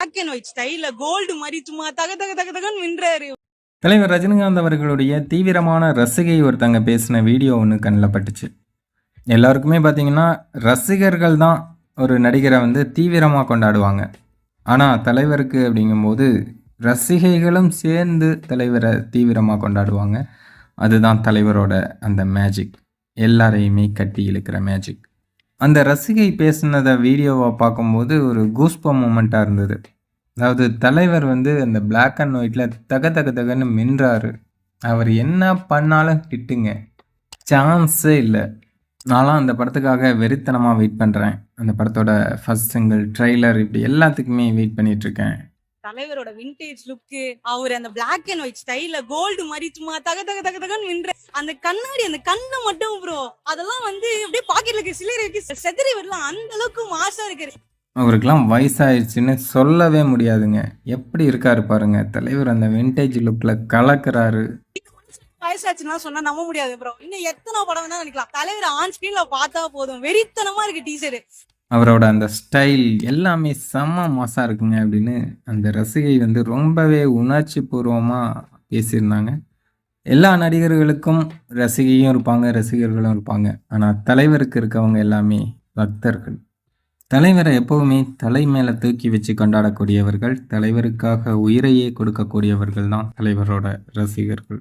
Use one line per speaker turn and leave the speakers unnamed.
Black and white style gold மாதிரி சும்மா தக தக தக தகன்னு மின்றாரு
தலைவர் ரஜினிகாந்த் அவர்களுடைய தீவிரமான ரசிகை ஒருத்தங்க பேசின வீடியோ ஒன்று கண்ணில் பட்டுச்சு. எல்லாருக்குமே பார்த்தீங்கன்னா ரசிகர்கள் தான் ஒரு நடிகரை வந்து தீவிரமாக கொண்டாடுவாங்க. ஆனால் தலைவருக்கு அப்படிங்கும்போது ரசிகைகளும் சேர்ந்து தலைவரை தீவிரமாக கொண்டாடுவாங்க. அதுதான் தலைவரோட அந்த மேஜிக் எல்லாரையுமே கட்டி இழுக்கிற மேஜிக் அந்த ரசிகை பேசினதை வீடியோவை பார்க்கும்போது ஒரு கூஸ்ப மூமெண்ட்டாக இருந்தது. அதாவது தலைவர் வந்து அந்த பிளாக் அண்ட் ஒயிட்டில் தக தக தகன்னு மின்றாரு. அவர் என்ன பண்ணாலும் ஹிட்டுங்க சான்ஸே இல்லை. நான்லாம் அந்த படத்துக்காக வெறித்தனமாக வெயிட் பண்ணுறேன் அந்த படத்தோட ஃபஸ்ட் சிங்கிள் ட்ரெய்லர் இப்படி எல்லாத்துக்குமே வெயிட் பண்ணிகிட்ருக்கேன்
தலைவரோட விண்டேஜ் லுக்கு அவர் அந்த பிளாக் அண்ட் ஒயிட் ஸ்டைல்ல கோல்டு மாதிரி சும்மா தக தக தக தகன்னு மின்ற அந்த கண்ணாடி அந்த கண்ணை மட்டும் ப்ரோ அதெல்லாம் வந்து அப்படியே பாக்கெட்ல இருக்கு சிலர் இருக்கு. செதறி வரலாம் அந்த அளவுக்கு மாசா இருக்கு
அவருக்கெல்லாம் வயசாயிடுச்சுன்னு சொல்லவே முடியாதுங்க. எப்படி இருக்காரு பாருங்க தலைவர் அந்த விண்டேஜ் லுக்கில் கலக்குறாரு.
வயசாச்சுன்னா சொன்னா நம்ப முடியாது ப்ரோ இன்னும் எத்தனை படம் வேணா நினைக்கலாம் தலைவர் ஆன் ஸ்கிரீன்ல பார்த்தா போதும். வெறித்தனமா இருக்கு டீசர்
அவரோட அந்த ஸ்டைல் எல்லாமே செம்ம மாசாக இருக்குங்க அப்படின்னு அந்த ரசிகை வந்து ரொம்பவே உணர்ச்சி பூர்வமாக பேசியிருந்தாங்க. எல்லா நடிகர்களுக்கும் ரசிகையும் இருப்பாங்க ரசிகர்களும் இருப்பாங்க. ஆனால் தலைவருக்கு இருக்கவங்க எல்லாமே பக்தர்கள். தலைவரை எப்போவுமே தலை மேலே தூக்கி வச்சு கொண்டாடக்கூடியவர்கள் தலைவருக்காக உயிரையே கொடுக்கக்கூடியவர்கள் தான் தலைவரோட ரசிகர்கள்.